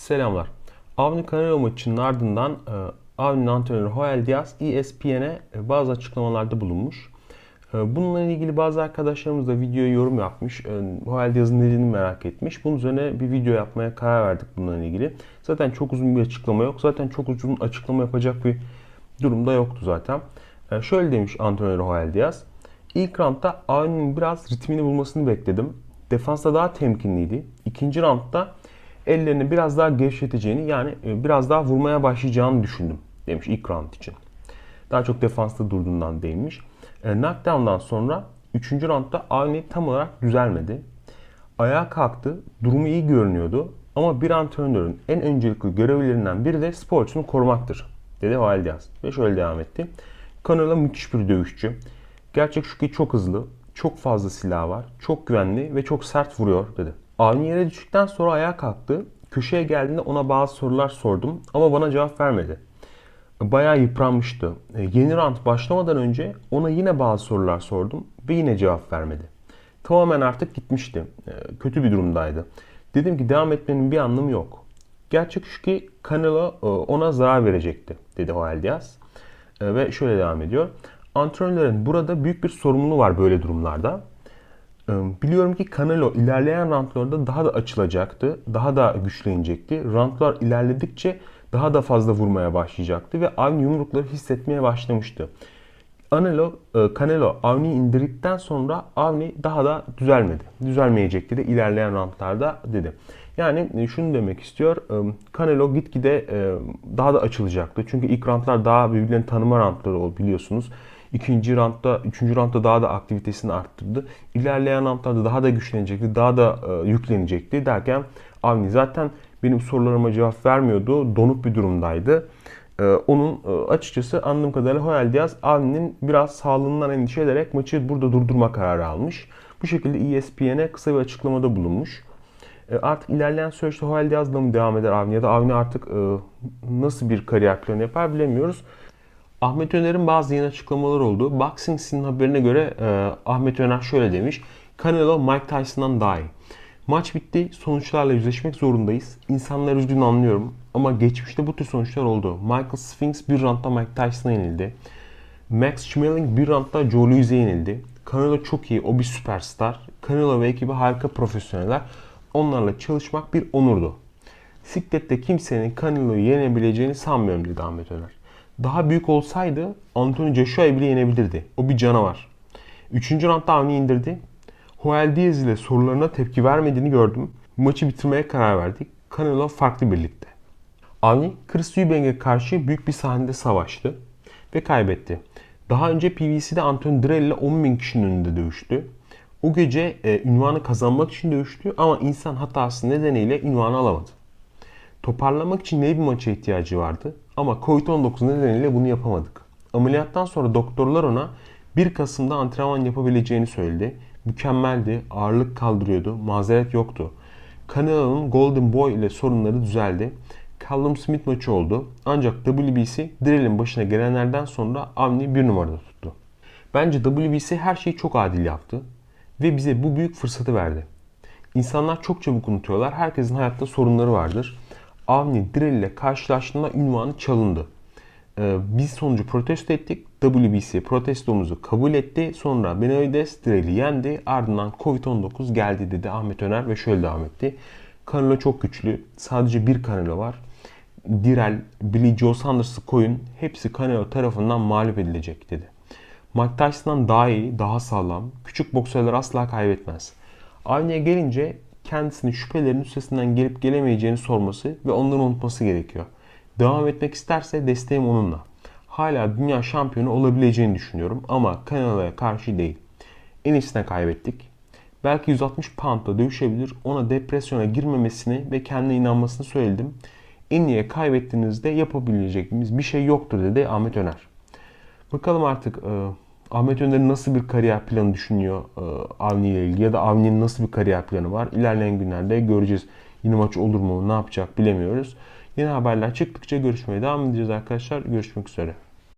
Selamlar. Avni Canelo maçının ardından e, Avni'nin antrenörü Joel Diaz ESPN'e e, bazı açıklamalarda bulunmuş. E, Bununla ilgili bazı arkadaşlarımız da videoya yorum yapmış. Joel Diaz'ın nedenini merak etmiş. Bunun üzerine bir video yapmaya karar verdik bununla ilgili. Zaten çok uzun bir açıklama yok. Zaten çok uzun açıklama yapacak bir durumda yoktu zaten. Şöyle demiş antrenörü Joel Diaz. İlk roundda Avni'nin biraz ritmini bulmasını bekledim. Defansta daha temkinliydi. İkinci roundda ellerini biraz daha gevşeteceğini yani e, biraz daha vurmaya başlayacağını düşündüm demiş ilk round için. Daha çok defansta durduğundan değinmiş. E, knockdown'dan sonra 3. roundda Avni tam olarak düzelmedi. Ayağa kalktı, durumu iyi görünüyordu ama bir antrenörün en öncelikli görevlerinden biri de sporcunu korumaktır dedi Diaz. Ve şöyle devam etti. Canelo müthiş bir dövüşçü. Gerçek şu ki çok hızlı, çok fazla silah var, çok güvenli ve çok sert vuruyor dedi. Avni yere düştükten sonra ayağa kalktı. Köşeye geldiğinde ona bazı sorular sordum ama bana cevap vermedi. Bayağı yıpranmıştı. E, Yeni round başlamadan önce ona yine bazı sorular sordum ve yine cevap vermedi. Tamamen artık gitmişti. E, Kötü bir durumdaydı. Dedim ki devam etmenin bir anlamı yok. Gerçek şu ki Canelo e, ona zarar verecekti dedi Joel Diaz. Ve şöyle devam ediyor. Antrenörlerin burada büyük bir sorumluluğu var böyle durumlarda. Ee, Biliyorum ki Canelo ilerleyen roundlarda daha da açılacaktı. Daha da güçlenecekti. Roundlar ilerledikçe daha da fazla vurmaya başlayacaktı ve Avni yumrukları hissetmeye başlamıştı. Canelo, e, Canelo Avni'yi indirdikten sonra Avni daha da düzelmedi. Düzelmeyecekti de ilerleyen roundlarda dedi. Yani e, şunu demek istiyor. e, Canelo gitgide daha da açılacaktı. Çünkü ilk roundlar daha birbirlerini tanıma roundları oldu biliyorsunuz. İkinci roundda, üçüncü roundda daha da aktivitesini arttırdı. İlerleyen roundlarda daha da güçlenecekti, daha da e, yüklenecekti derken Avni zaten benim sorularıma cevap vermiyordu. Donuk bir durumdaydı. E, onun e, açıkçası anladığım kadarıyla Joel Diaz Avni'nin biraz sağlığından endişe ederek maçı burada durdurma kararı almış. Bu şekilde ESPN'e kısa bir açıklamada bulunmuş. E, Artık ilerleyen süreçte Joel Diaz'la mı devam eder Avni ya da Avni artık e, nasıl bir kariyer planı yapar bilemiyoruz. Ahmet Öner'in bazı yeni açıklamalar oldu. Boxing Scene haberine göre e, Ahmet Öner şöyle demiş. Canelo Mike Tyson'dan daha iyi. Maç bitti. Sonuçlarla yüzleşmek zorundayız. İnsanlar üzgün anlıyorum. Ama geçmişte bu tür sonuçlar oldu. Michael Sphinx bir roundda Mike Tyson'a yenildi. Max Schmeling bir roundda Joe Louis'e yenildi. Canelo çok iyi. O bir süperstar. Canelo ve ekibi harika profesyoneller. Onlarla çalışmak bir onurdu. Siklet'te kimsenin Canelo'yu yenebileceğini sanmıyorum dedi Ahmet Öner. Daha büyük olsaydı Anthony Joshua'yı bile yenebilirdi. O bir canavar. Üçüncü roundda Avni indirdi. Joel Diaz ile sorularına tepki vermediğini gördüm. Maçı bitirmeye karar verdik. Canelo farklı birlikte. Avni, Chris Eubank'e karşı büyük bir sahnede savaştı ve kaybetti. Daha önce PBC'de Anthony Dirrell ile 10 bin kişinin önünde dövüştü. O gece e, ünvanı kazanmak için dövüştü ama insan hatası nedeniyle ünvanı alamadı. Toparlamak için ne bir maça ihtiyacı vardı ama Covid-19 nedeniyle bunu yapamadık. Ameliyattan sonra doktorlar ona 1 Kasım'da antrenman yapabileceğini söyledi. Mükemmeldi, ağırlık kaldırıyordu, mazeret yoktu. Canelo'nun Golden Boy ile sorunları düzeldi. Callum Smith maçı oldu. Ancak WBC Drill'in başına gelenlerden sonra Avni bir numarada tuttu. Bence WBC her şeyi çok adil yaptı ve bize bu büyük fırsatı verdi. İnsanlar çok çabuk unutuyorlar. Herkesin hayatta sorunları vardır. Avni Drill ile karşılaştığında ünvanı çalındı. Ee, biz sonucu protesto ettik. WBC protestomuzu kabul etti. Sonra Benavides Drill'i yendi. Ardından Covid-19 geldi dedi Ahmet Öner ve şöyle devam etti. Canelo çok güçlü. Sadece bir Canelo var. Direl, Billy Joe Sanders'ı koyun. Hepsi Canelo tarafından mağlup edilecek dedi. Mike Tyson'dan daha iyi, daha sağlam. Küçük boksörler asla kaybetmez. Avni'ye gelince kendisini şüphelerin üstesinden gelip gelemeyeceğini sorması ve onları unutması gerekiyor. Devam etmek isterse desteğim onunla. Hala dünya şampiyonu olabileceğini düşünüyorum ama Canelo'ya karşı değil. En iyisine kaybettik. Belki 160 poundda dövüşebilir. Ona depresyona girmemesini ve kendine inanmasını söyledim. En iyiye kaybettiğinizde yapabileceğimiz bir şey yoktur dedi Ahmet Öner. Bakalım artık e, Ahmet Öner nasıl bir kariyer planı düşünüyor e, Avni ile ilgili ya da Avni'nin nasıl bir kariyer planı var. İlerleyen günlerde göreceğiz. Yine maç olur mu, ne yapacak bilemiyoruz. Yeni haberler çıktıkça görüşmeye devam edeceğiz arkadaşlar. Görüşmek üzere.